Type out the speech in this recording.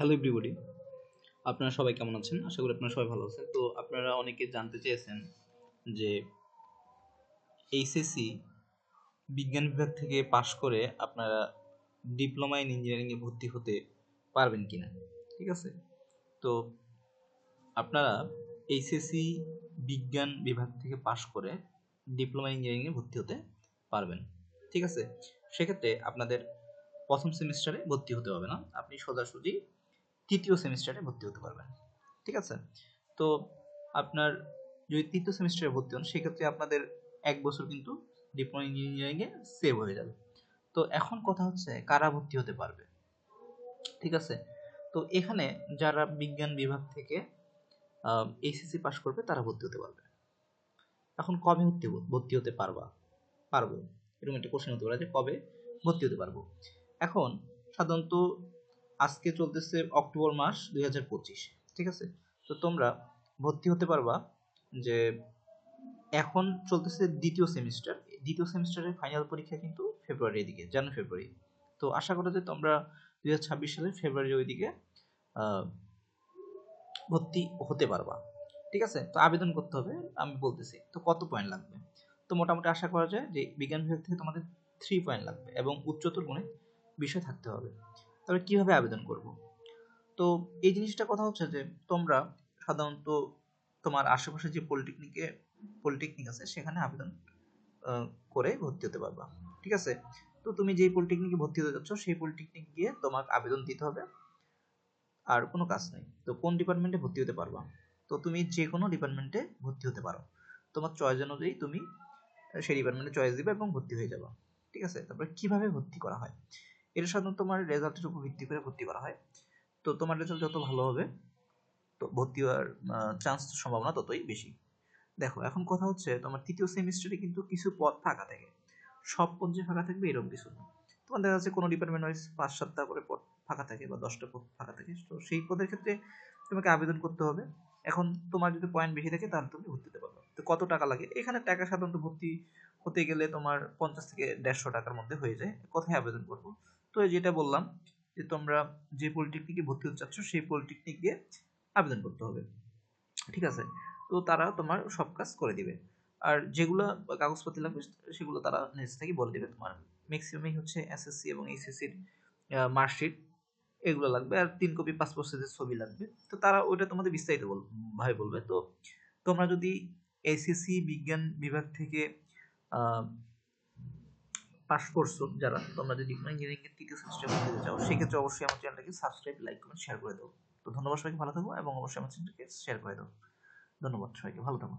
Hello everybody আপনারা সবাই কেমন আছেন? আশা করি আপনারা সবাই ভালো আছেন। তো আপনারা অনেকে জানতে চেয়েছেন যে এইচএসসি বিজ্ঞান বিভাগ থেকে পাশ করে আপনারা ডিপ্লোমা ইন ইঞ্জিনিয়ারিংয়ে ভর্তি হতে পারবেন কি না ঠিক আছে? তো আপনারা এইচএসসি বিজ্ঞান বিভাগ থেকে পাশ করে ডিপ্লোমা ইঞ্জিনিয়ারিংয়ে ভর্তি হতে পারবেন। ঠিক আছে? সেক্ষেত্রে আপনাদের প্রথম সেমিস্টারে ভর্তি হতে হবে না। আপনি সোজাসুজি তৃতীয় সেমিস্টারে ভর্তি হতে পারবেন। ঠিক আছে? তো আপনার যদি তৃতীয় সেমিস্টারে ভর্তি হন, সেক্ষেত্রে আপনাদের এক বছর কিন্তু ডিপ্লোমা ইঞ্জিনিয়ারিংয়ে সেভ হয়ে যাবে। তো এখন কথা হচ্ছে, কারা ভর্তি হতে পারবে? ঠিক আছে? তো এখানে যারা বিজ্ঞান বিভাগ থেকে এইচএসসি পাস করবে, তারা ভর্তি হতে পারবে। এখন কবে ভর্তি ভর্তি হতে পারবা? পারব। এরকম একটা কোশ্চেন হতে পারে যে কবে ভর্তি হতে পারব? এখন সাধারণত আজকে চলতেছে অক্টোবর মাস দুই হাজার পঁচিশ, ঠিক আছে? তো তোমরা ভর্তি হতে পারবা যে এখন চলতেছে দ্বিতীয় সেমিস্টার। দ্বিতীয় সেমিস্টারের ফাইনাল পরীক্ষা কিন্তু ফেব্রুয়ারির দিকে, জানুয়ারি, ফেব্রুয়ারি। তো আশা করা যে তোমরা দুই সালের ফেব্রুয়ারির ওই দিকে ভর্তি হতে পারবা, ঠিক আছে? তো আবেদন করতে হবে, আমি বলতেছি। তো কত পয়েন্ট লাগবে? তো মোটামুটি আশা করা যায় যে বিজ্ঞান বিভাগ থেকে তোমাদের থ্রি পয়েন্ট লাগবে এবং উচ্চতর গুণে বিষয় থাকতে হবে। তবে কীভাবে আবেদন করব? তো এই জিনিসটা কথা হচ্ছে যে, তোমরা সাধারণত তোমার আশেপাশে যে পলিটেকনিকে পলিটেকনিক আছে, সেখানে আবেদন করে ভর্তি হতে পারবা। ঠিক আছে? তো তুমি যেই পলিটেকনিকে ভর্তি হতে যাচ্ছ, সেই পলিটেকনিক গিয়ে তোমাকে আবেদন দিতে হবে। আর কোনো কাজ নেই। তো কোন ডিপার্টমেন্টে ভর্তি হতে পারবা? তো তুমি যে কোনো ডিপার্টমেন্টে ভর্তি হতে পারো। তোমার চয়েস অনুযায়ী তুমি সেই ডিপার্টমেন্টে চয়েস দিবে এবং ভর্তি হয়ে যাবা। ঠিক আছে? তারপরে কীভাবে ভর্তি করা হয়? এটা সাধারণত তোমার রেজাল্টের উপর ভিত্তি করে ভর্তি করা হয়। তো তোমার রেজাল্ট যত ভালো হবে, তো ভর্তি হওয়ার চান্স সম্ভাবনা ততই বেশি। দেখো, এখন কথা হচ্ছে তোমার তৃতীয় সেমিস্টারে কিন্তু কিছু পদ ফাঁকা থাকে। সব পদ যে ফাঁকা থাকবে এরকম কিছু না। তোমার দেখা যাচ্ছে কোনো ডিপার্টমেন্ট ওয়াইজ পাঁচ সাতটা করে পদ ফাঁকা থাকে বা দশটা পদ ফাঁকা থাকে। তো সেই পদের ক্ষেত্রে তোমাকে আবেদন করতে হবে। এখন তোমার যদি পয়েন্ট বেশি থাকে, তাহলে তুমি ভর্তি হতে পারবে। তো কত টাকা লাগে? এখানে টাকা সাধারণত ভর্তি হতে গেলে তোমার পঞ্চাশ থেকে দেড়শো টাকার মধ্যে হয়ে যায়। কোথায় আবেদন করব। তো যেটা বললাম যে তোমরা যে পলিটেকনিকে ভর্তি হতে চাচ্ছ, সেই পলিটেকনিক আবেদন করতে হবে। ঠিক আছে? তো তারা তোমার সব কাজ করে দিবে। আর যেগুলো কাগজপত্র লাগবে, সেগুলো তারা নিজ থেকে বলে দিবে তোমার। ম্যাক্সিমামই হচ্ছে এসএসসি এবং এইচএসসির মার্কশিট এগুলো লাগবে আর তিন কপি পাসপোর্ট সাইজের ছবি লাগবে। তো তারা ওইটা তোমাদের বিস্তারিত বল ভাই বলবে। তো তোমরা যদি এসএসসি বিজ্ঞান বিভাগ থেকে পাস করছ, যারা তোমরা যদি ইঞ্জিনিয়ারিং এর তৃতীয় সেমিস্টারে পড়তে চাও, সেক্ষেত্রে অবশ্যই আমার চ্যানেলটাকে সাবস্ক্রাইব লাইক কমেন্ট শেয়ার করে দাও। তো ধন্যবাদ সবাইকে, ভালো থাকো এবং অবশ্যই আমার চ্যানেলটাকে শেয়ার করে দাও। ধন্যবাদ সবাইকে, ভালো থাকো।